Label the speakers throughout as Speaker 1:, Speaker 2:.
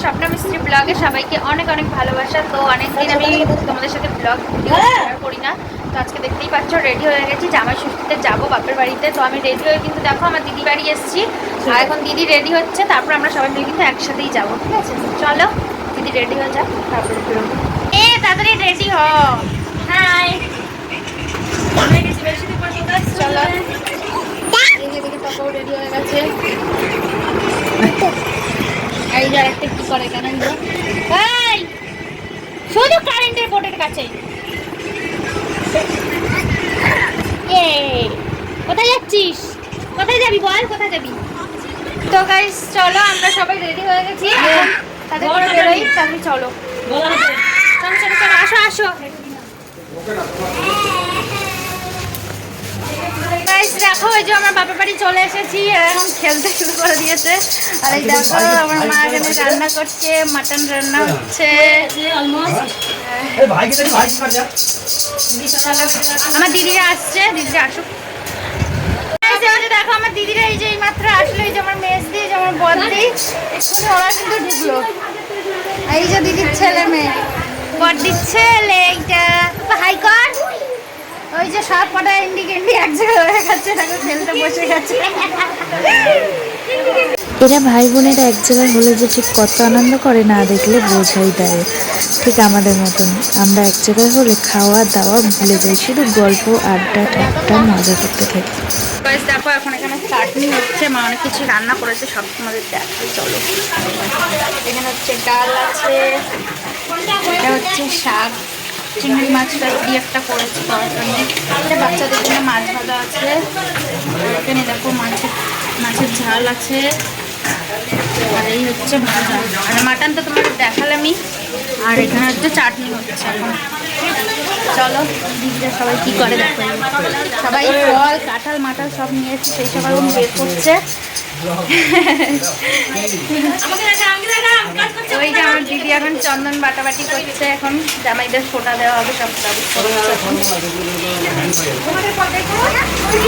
Speaker 1: স্বপ্ন মিস্ত্রি ব্লগে সবাইকে অনেক অনেক ভালোবাসা। তো অনেকদিন আমি তোমাদের সাথে ব্লগ ভিডিও শেয়ার করি না। তো আজকে দেখতেই পাচ্ছ রেডি হয়ে গেছি। জামাই ষষ্ঠীতে যাব বাপের বাড়িতে। তো আমি রেডি হয়ে কিন্তু দেখো আমার দিদি বাড়ি এসেছি। আর এখন দিদি রেডি হচ্ছে তারপর আমরা সবাই মিলে কিন্তু একসাথেই যাব ঠিক আছে? চলো দিদি রেডি হয়ে যাক তারপরে বেরোবো এ তাড়াতাড়ি রেডি হ। হাই চলো। রেডি হয়ে গেছে। এই যে আরেকটা কি করে কেন এই! শুধু কারেন্টের বোর্ডের কাছে। এ কোথায় যাচ্ছিস? কোথায় যাবি বল? কোথায় যাবি? তো গাইস চলো আমরা সবাই রেডি হয়ে গেছি। এখন তাদের বেরোই তাহলে চলো। চলো চলো চলো আসো আসো। গাইস দেখো, এই যে আমার বাপের বাড়ি চলে এসেছি, এখন খেলতে শুরু করে দিয়েছে। আর এই দেখো, আমার মা এখানে রান্না করছে, মাটন রান্না হচ্ছে। আমার দিদিরা আসছে দিদিরা আসুক। দেখো, আমার দিদিরা এই যে এই মাত্র আসলো, এই যে আমার মেজ দিয়ে যে আমার বদ্দি। এক্ষুনি ওরা কিন্তু ঢুকলো। এই যে দিদির ছেলে মেয়ে। বদ্দির ছেলে এইটা। হাই কর। সব কটা ইন্ডি এক জায়গায় হয়ে গেছে দেখো খেলতে বসে গেছে।
Speaker 2: এরা ভাই বোনেরা এক জায়গায় হলে যে ঠিক কত আনন্দ করে না দেখলে বোঝাই দেয়। ঠিক আমাদের মতন। আমরা এক জায়গায় হলে খাওয়া দাওয়া ভুলে যাই শুধু গল্প আড্ডা ঠাট্টা মজা করতে থাকি।
Speaker 1: দেখো এখন এখানে চাটনি হচ্ছে মা অনেক কিছু রান্না করেছে সব তোমাদের দেখাই চলো। এখানে হচ্ছে ডাল আছে এটা হচ্ছে শাক। চিংড়ি মাছটা দিয়ে একটা করেছে জন্য। এটা বাচ্চাদের জন্য মাছ ভাজা আছে। এখানে দেখো মাছের মাছের ঝাল আছে। আর এই হচ্ছে ভাজা। আর মাটনটা তোমাকে দেখালামি দেখালামই। আর এখানে হচ্ছে চাটনি হচ্ছে চলো দিদিরা সবাই কি করে দেখো সবাই ফল কাঁঠাল মাঠাল সব নিয়ে এসছে সেই সব এখন বের করছে। ওই যে আমার দিদি এখন চন্দন বাটাবাটি করছে এখন জামাইদের ফোটা দেওয়া হবে সব।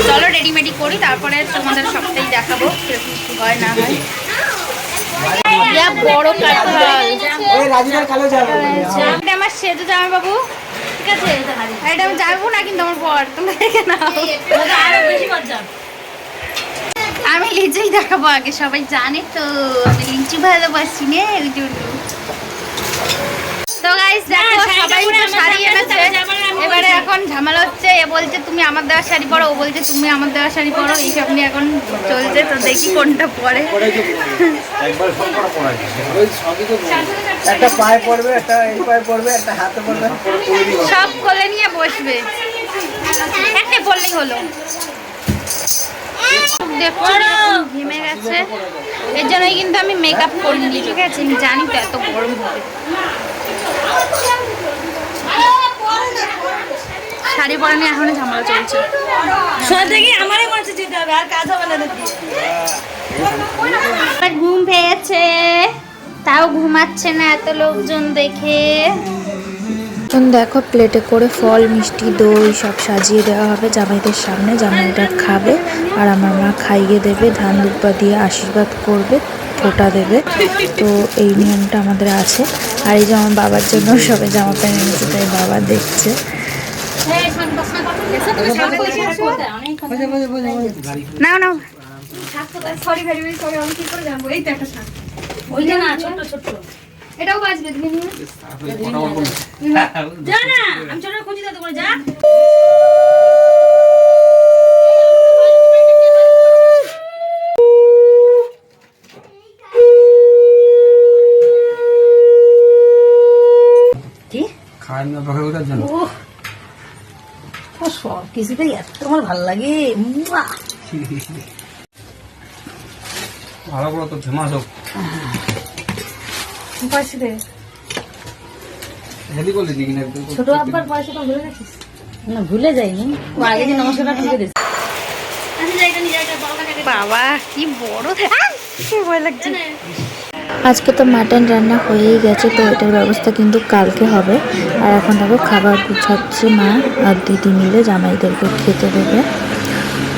Speaker 1: চলো রেডিমেডি করি তারপরে তোমাদের সবটাই দেখাবো কি হয় না হয়। বড় কাঁঠাল আমার সেজু জামা বাবু ঠিক আছে? এটা আমি যাব না কিন্তু আমার পর তোমরা দেখে নাও। আমি লিচুই দেখাবো আগে সবাই জানে তো। আমি লিচু ভালোবাসি নে ওই জন্য তো গাইস দেখো সবাই তো শাড়ি এনেছে। এবারে এখন ঝামেলা হচ্ছে এ বলছে তুমি আমার দেওয়া শাড়ি পরো ও বলছে তুমি আমার দেওয়া শাড়ি পরো এইসব নিয়ে এখন চলছে তো দেখি কোনটা পরে।
Speaker 3: একটা পায়ে পড়বে একটা এই পায়ে পড়বে একটা হাতে পড়বে।
Speaker 1: সব কোলে নিয়ে বসবে। একটা বললেই হলো। ঘেমে গেছে। এর জন্যই কিন্তু আমি মেকআপ করিনি ঠিক আছে? আমি জানি তো এত গরম হবে। শাড়ি পরা নিয়ে এখনও ঝামেলা চলছে। আমার ঘুম পেয়েছে তাও ঘুমাচ্ছে না এত লোকজন দেখে।
Speaker 2: এখন দেখো প্লেটে করে ফল মিষ্টি দই সব সাজিয়ে দেওয়া হবে। জামাইদের সামনে জামাইটা খাবে আর আমার মা খাইয়ে দেবে ধান দুব্বা দিয়ে আশীর্বাদ করবে ফোঁটা দেবে। তো এই নিয়মটা আমাদের আছে। আর এই যে আমার বাবার জন্য সবাই জামা প্যান্ট এনেছে তাই বাবা দেখছে।
Speaker 1: নাও নাও এটাও বাজবে তুমি নিয়ে
Speaker 3: খাওয়ার নিয়ে অপেক্ষা করার জন্য
Speaker 4: সব কিছুটাই এত আমার ভালো লাগে।
Speaker 3: ভালো করে তো ফেমাস হোক।
Speaker 4: পয়সা দে।
Speaker 3: হেলি করলে দিকে না
Speaker 4: ছোট আব্বার পয়সাটা ভুলে গেছিস? না ভুলে যাইনি। ও আগে যে নমস্কারটা ঠুকে দিস
Speaker 1: বাবা কি বড় ভয় লাগছে।
Speaker 2: আজকে তো মাটন রান্না হয়েই গেছে, তো এটার ব্যবস্থা কিন্তু কালকে হবে। আর এখন দেখো খাবার গুছাচ্ছে মা, আর দিদি মিলে জামাইদেরকে খেতে দেবে।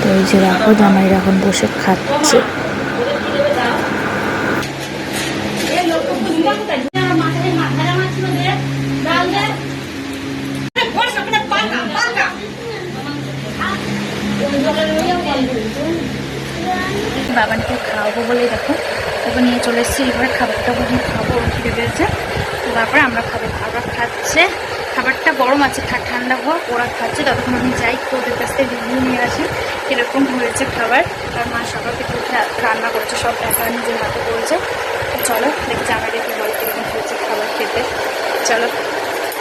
Speaker 2: তো এই যে দেখো জামাইরা এখন বসে খাচ্ছে।
Speaker 1: বাবানকে খাওয়াবো বলেই দেখো। ওকে নিয়ে চলে এসেছি। এবার খাবারটা ওখানে খাব খিদে পেয়েছে। তো তারপরে আমরা খাব খাবার খাচ্ছে। খাবারটা গরম আছে ঠান্ডা হোক ওরা খাচ্ছে। ততক্ষণ আমি যাই ওদের কাছ থেকে রিভিউ নিয়ে আসি, কীরকম হয়েছে খাবার। আর মা সকাল থেকে উঠে রান্না করছে, সব একা নিজের হাতে করেছে। চলো, দেখি জামাইটা একটু বলো কীরকম হয়েছে খাবার খেতে। চলো,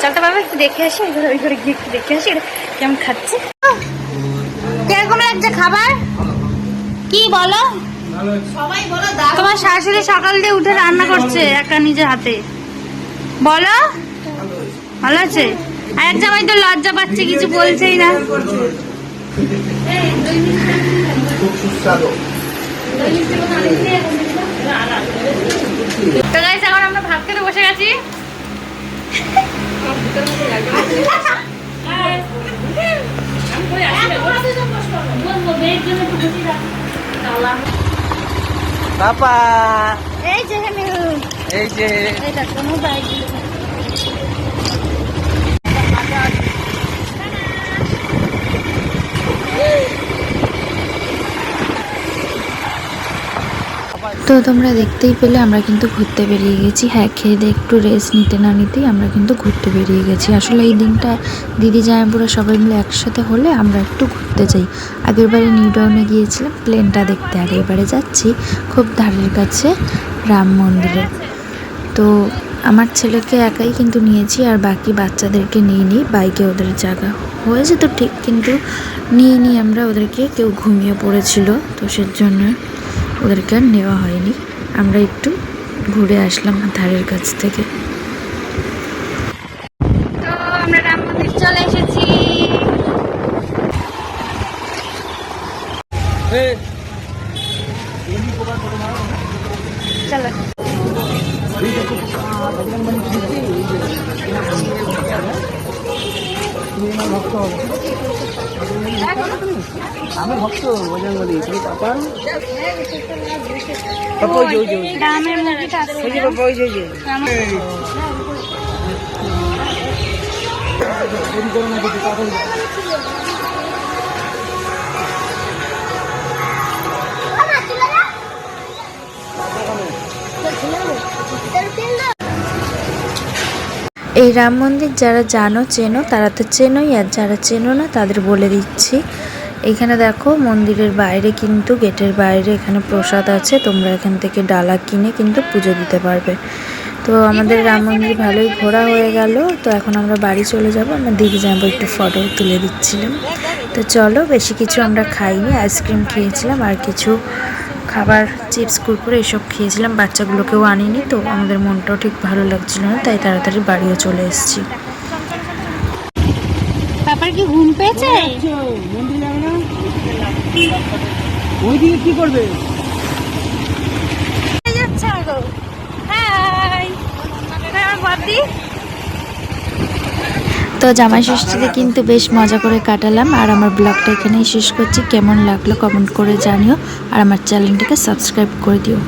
Speaker 1: চলতে পারবে? একটু দেখে আসি ঘরে ওই ঘরে গিয়ে একটু দেখে আসি কেমন খাচ্ছে। কীরকম লাগছে খাবার? কি বলো? তোমার শাশুড়ি সকাল দিয়ে উঠে রান্না করছে একা নিজের হাতে। বলো। ভালো আছে আর এক জামাই তো লজ্জা পাচ্ছে কিছু বলছেই না। তো গাইস এখন আমরা ভাত খেতে বসে গেছি।
Speaker 3: পাপা।
Speaker 1: এই যে
Speaker 3: এই যে।
Speaker 1: এটা কোনো বাইক।
Speaker 2: তো তোমরা দেখতেই পেলে, আমরা কিন্তু ঘুরতে বেরিয়ে গেছি। হ্যাঁ খেয়ে দিয়ে একটু রেস্ট নিতে না নিতেই আমরা কিন্তু ঘুরতে বেরিয়ে গেছি। আসলে এই দিনটা দিদি জামাইপুরা সবাই মিলে একসাথে হলে আমরা একটু ঘুরতে যাই। আগের বারে নিউ টাউনে গিয়েছিলাম প্লেনটা দেখতে। আর এবারে যাচ্ছি খুব ধারের কাছে রাম মন্দিরে। তো আমার ছেলেকে একাই কিন্তু নিয়েছি আর বাকি বাচ্চাদেরকে নিয়ে নিই। বাইকে ওদের জায়গা হয়েছে তো ঠিক, কিন্তু নিয়ে নিই আমরা ওদেরকে কেউ ঘুমিয়ে পড়েছিল, তো সেজন্য ওদেরকে আর নেওয়া হয়নি। আমরা একটু ঘুরে আসলাম ধারের কাছ থেকে।
Speaker 1: তো আমরা রাম মন্দির চলে এসেছি। চলো।
Speaker 3: আমি ভক্ত বজরঙ্গলি তুমি পাপা? পাপা ওই যে ওই যে ওই যে।
Speaker 1: আছে
Speaker 3: ওই যে পাপা ওই যে
Speaker 2: এই রাম মন্দির যারা জানো, চেনো, তারা তো চেনোই, আর যারা চেনো না, তাদের বলে দিচ্ছি। এখানে দেখো, মন্দিরের বাইরে কিন্তু, গেটের বাইরে এখানে প্রসাদ আছে, তোমরা এখান থেকে ডালা কিনে কিন্তু পুজো দিতে পারবে। তো আমাদের রাম মন্দির ভালোই ঘোরা হয়ে গেল, তো এখন আমরা বাড়ি চলে যাব, আমরা দিদি যাব একটু ফটো তুলে দিচ্ছিলাম। তো চলো, বেশি কিছু আমরা খাইনি আইসক্রিম খেয়েছিলাম, আর কিছু খাবার চিপস কুরকুরে এসব খেয়েছিলাম। বাচ্চাগুলোকেও আনিনি তো আমাদের মনটাও ঠিক ভালো লাগছিল না তাই তাড়াতাড়ি বাড়িও চলে এসেছি।
Speaker 1: কি ঘুম পেয়েছে?
Speaker 3: মন্দির ওই দিকে কি করবে
Speaker 1: যাচ্ছে গো হাই আমার বাদি
Speaker 2: তো জামাই ষষ্ঠীতে কিন্তু বেশ মজা করে কাটালাম। আর আমার ব্লগটা এখানেই শেষ করছি। কেমন লাগল কমেন্ট করে জানিও। আর আমার চ্যানেলটাকে সাবস্ক্রাইব করে দিও।